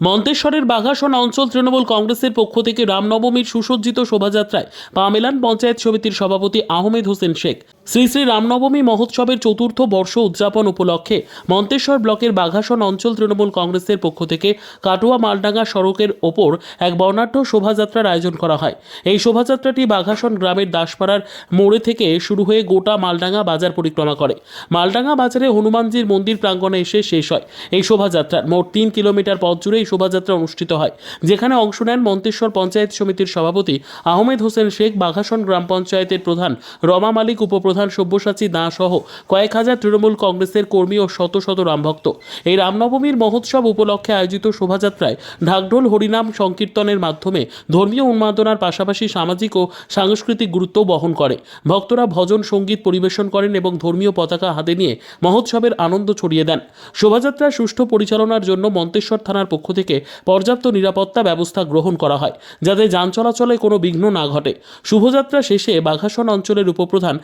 মন্তেশ্বরের বাঘাসন অঞ্চল তৃণমূল কংগ্রেসের পক্ষ থেকে রামনবমীর সুসজ্জিত শোভাযাত্রায় পা মেলান পঞ্চায়েত সমিতির সভাপতি আহমেদ হোসেন শেখ। শ্রী শ্রী রামনবমী মহোৎসবের চতুর্থ বর্ষ উদযাপন উপলক্ষে মন্তেশ্বর ব্লকের বাঘাসন অঞ্চল তৃণমূল কংগ্রেসের পক্ষ থেকে কাটোয়া মালডাঙ্গা সড়কের ওপর এক বর্ণাঢ্য শোভাযাত্রার আয়োজন করা হয়। এই শোভাযাত্রাটি বাঘাসন গ্রামের দাসপাড়ার মোড়ে থেকে শুরু হয়ে গোটা মালডাঙ্গা বাজার পরিক্রমা করে। মালডাঙ্গা বাজারে হনুমানজির মন্দির প্রাঙ্গণে এসে শেষ হয় এই শোভাযাত্রার। মোট তিন কিলোমিটার পথ জুড়ে এই শোভাযাত্রা অনুষ্ঠিত হয়, যেখানে অংশ নেন মন্তেশ্বর পঞ্চায়েত সমিতির সভাপতি আহমেদ হোসেন শেখ, বাঘাসন গ্রাম পঞ্চায়েতের প্রধান রমা মালিক, উপপ্রধান সব্যসাচী দা সহ কয়েক হাজার তৃণমূল কংগ্রেসের কর্মী ও শত শত রামভক্ত। এই রামনবমীর মহোৎসব উপলক্ষে আয়োজিত শোভাযাত্রায় ঢাকঢোল হরিনাম সংকীর্তনের মাধ্যমে ধর্মীয় উন্মাদনার পাশাপাশি সামাজিক ও সাংস্কৃতিক গুরুত্ব বহন করে। ভক্তরা ভজন, সংগীত পরিবেশন করেন এবং ধর্মীয় পতাকা হাতে নিয়ে মহোৎসবের আনন্দ ছড়িয়ে দেন। শোভাযাত্রার সুষ্ঠু পরিচালনার জন্য মন্তেশ্বর থানার পক্ষ থেকে পর্যাপ্ত নিরাপত্তা ব্যবস্থা গ্রহণ করা হয়, যাতে যান চলাচলে কোনো বিঘ্ন না ঘটে। শুভযাত্রা শেষে বাঘাসন অঞ্চলের উপপ্রধান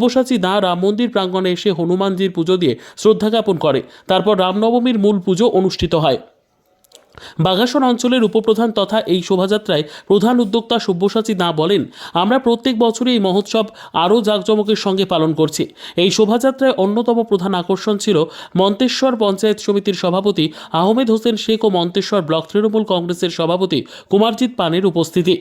সব্যসাচী দা রাম মন্দির প্রাঙ্গণে এসে হনুমানজির পুজো দিয়ে শ্রদ্ধা জ্ঞাপন করে। তারপর রামনবমীর মূল পুজো অনুষ্ঠিত হয়। বাঘাসন অঞ্চলের উপপ্রধান তথা এই শোভাযাত্রায় প্রধান উদ্যোক্তা সব্যসাচী না বলেন, আমরা প্রত্যেক বছরই এই মহোৎসব আরও জাঁকজমকের সঙ্গে পালন করছি। এই শোভাযাত্রায় অন্যতম প্রধান আকর্ষণ ছিল মন্তেশ্বর পঞ্চায়েত সমিতির সভাপতি আহমেদ হোসেন শেখ ও মন্তেশ্বর ব্লক তৃণমূল কংগ্রেসের সভাপতি কুমারজিৎ পানের উপস্থিতি।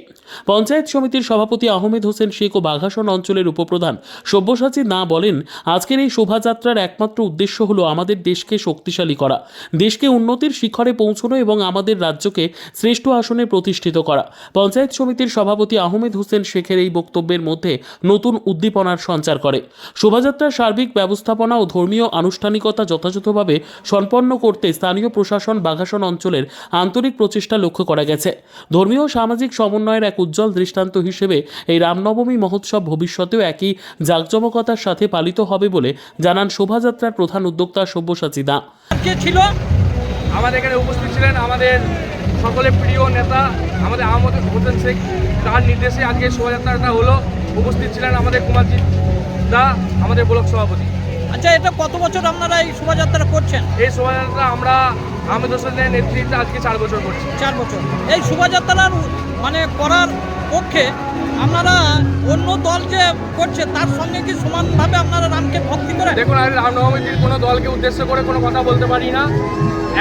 পঞ্চায়েত সমিতির সভাপতি আহমেদ হোসেন শেখ ও বাঘাসন অঞ্চলের উপপ্রধান সব্যসাচী না বলেন, আজকের এই শোভাযাত্রার একমাত্র উদ্দেশ্য হলো আমাদের দেশকে শক্তিশালী করা। দেশকে উন্নতির শিখরে পৌঁছানো এবং আমাদের রাজ্যকে শ্রেষ্ঠ আসনে প্রতিষ্ঠিত করা। পঞ্চায়েত সমিতির সভাপতি আহমেদ হোসেন শেখের এই বক্তব্যের মধ্যে নতুন উদ্দীপনার সঞ্চার করে। শোভাযাত্রার সার্বিক ব্যবস্থাপনা ও ধর্মীয় আনুষ্ঠানিকতা যথাযথভাবে সম্পন্ন করতে স্থানীয় প্রশাসন বাঘাসন অঞ্চলের আন্তরিক প্রচেষ্টা লক্ষ্য করা গেছে। ধর্মীয় সামাজিক সমন্বয়ের এক উজ্জ্বল দৃষ্টান্ত হিসেবে এই রামনবমী মহোৎসব ভবিষ্যতেও একই জাঁকজমকতার সাথে পালিত হবে বলে জানান শোভাযাত্রার প্রধান উদ্যোক্তা সব্যসাচী দা। ছিল আমাদের এখানে উপস্থিত ছিলেন আমাদের সকলের প্রিয় নেতা আমাদের আহমদ হোসেন শেখ। তার নির্দেশে আজকে শোভাযাত্রাটা হলো। উপস্থিত ছিলেন আমাদের কুমারজিৎ দা আমাদের ব্লক সভাপতি। আচ্ছা এটা কত বছর আপনারা এই শোভাযাত্রা করছেন? এই শোভাযাত্রা আমরা আহমেদ হোসেনের নেতৃত্বে আজকে চার বছর করছি। চার বছর। এই শোভাযাত্রার মানে করার পক্ষে আপনারা অন্য দল যে করছে তার সঙ্গে কি সমানভাবে আপনারা রামকে ভক্তি করেন? দেখুন আমি রামনবমীর কোনো দলকে উদ্দেশ্য করে কোনো কথা বলতে পারি না।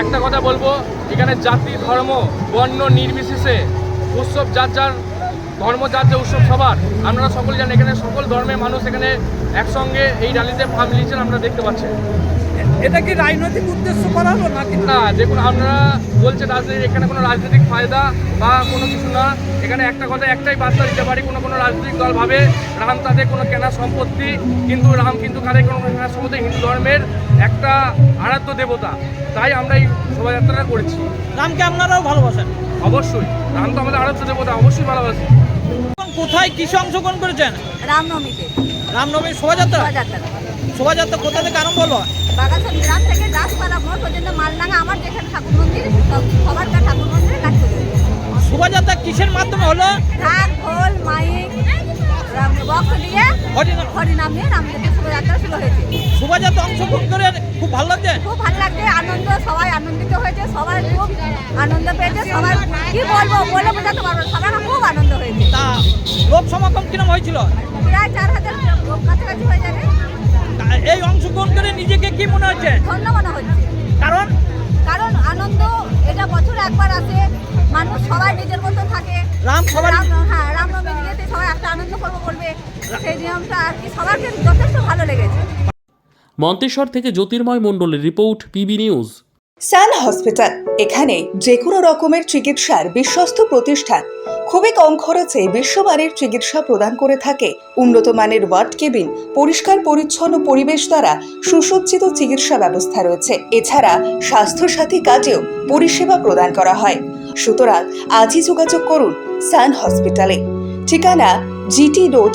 একটা কথা বলব, এখানে জাতি, ধর্ম, বর্ণ নির্বিশেষে উৎসব যার যার, ধর্ম যার যে উৎসব সবার আমরা সকলে জানি এখানে সকল ধর্মের মানুষ এখানে একসঙ্গে এই র্যালিতে ভাগ নিয়েছেন আপনারা দেখতে পাচ্ছেন। এটা কি রাজনৈতিক উদ্দেশ্য করা হলো নাকি? না দেখুন আপনারা বলছেন রাজনীতি এখানে কোনো রাজনৈতিক ফায়দা বা কোনো কিছু না। এখানে একটা কথা একটাই বার্তা দিতে পারি কোনো কোনো রাজনৈতিক দল ভাবে রাম তাদের কোনো কেনা সম্পত্তি কিন্তু রাম কিন্তু কারে কোনো কেনা সম্পত্তি হিন্দু ধর্মের একটা আরাধ্য দেবতা। তাই আমরা এই শোভাযাত্রাটা করেছি। রামকে আপনারাও ভালোবাসেন? অবশ্যই। রাম তো আমাদের আরাধ্য দেবতা অবশ্যই ভালোবাসি। কোথায় কিসে অংশগ্রহণ করেছেন? রামনবমীতে। রামনবমীর শোভাযাত্রা? শোভাযাত্রা। শোভাযাত্রা কোথা থেকে আরম্ভ হলো? বাগাসন গ্রাম থেকে দাসপাড়া মোড় পর্যন্ত মালডাঙ্গা আমার যেখানে ঠাকুর মন্দির ঠাকুর কাজ শোভাযাত্রা কিসের মাধ্যমে হলো? ঢাক ঢোল মাইক বক্স দিয়ে হরিনাম। নিয়ে রামদেবের শোভাযাত্রা শুরু হয়েছে। শোভাযাত্রা অংশগ্রহণ করে খুব ভালো লাগছে? খুব ভালো লাগছে আনন্দ সবাই আনন্দিত হয়েছে সবাই খুব আনন্দ পেয়েছে সবাই কি বলব বলে বোঝাতে পারব সবার খুব আনন্দ হয়েছে। তা লোক সমাগম কিরম হয়েছিল? প্রায় চার হাজার লোক কাছাকাছি হয়ে যাবে। এই অংশগ্রহণ করে নিজেকে কি মনে হচ্ছে? ধন্য মনে হচ্ছে। কারণ? কারণ আনন্দ এটা বছরে একবার আসে মানুষ সবাই নিজের মতো থাকে। রাম সবার হ্যাঁ রামনবমীর ইয়েতে সবাই একটা আনন্দ করব করবে সেই নিয়মটা আর কি সবারকে যথেষ্ট ভালো লেগেছে। মন্তেশ্বর থেকে জ্যোতির্ময় মণ্ডলের report PB news. Sun hospital এখানে যে কোনো রকমের চিকিৎসার বিশ্বস্ত প্রতিষ্ঠান। খুবই কম খরচে বিশ্বমানের চিকিৎসা প্রদান করে থাকে। উন্নত মানের ওয়ার্ড কেবিন পরিষ্কার পরিচ্ছন্ন পরিবেশ দ্বারা সুসজ্জিত চিকিৎসা ব্যবস্থা রয়েছে। এছাড়া স্বাস্থ্যসাথী কাজেও পরিষেবা প্রদান করা হয়। সুতরাং আজই যোগাযোগ করুন সান হসপিটালে। ঠিকানা GT road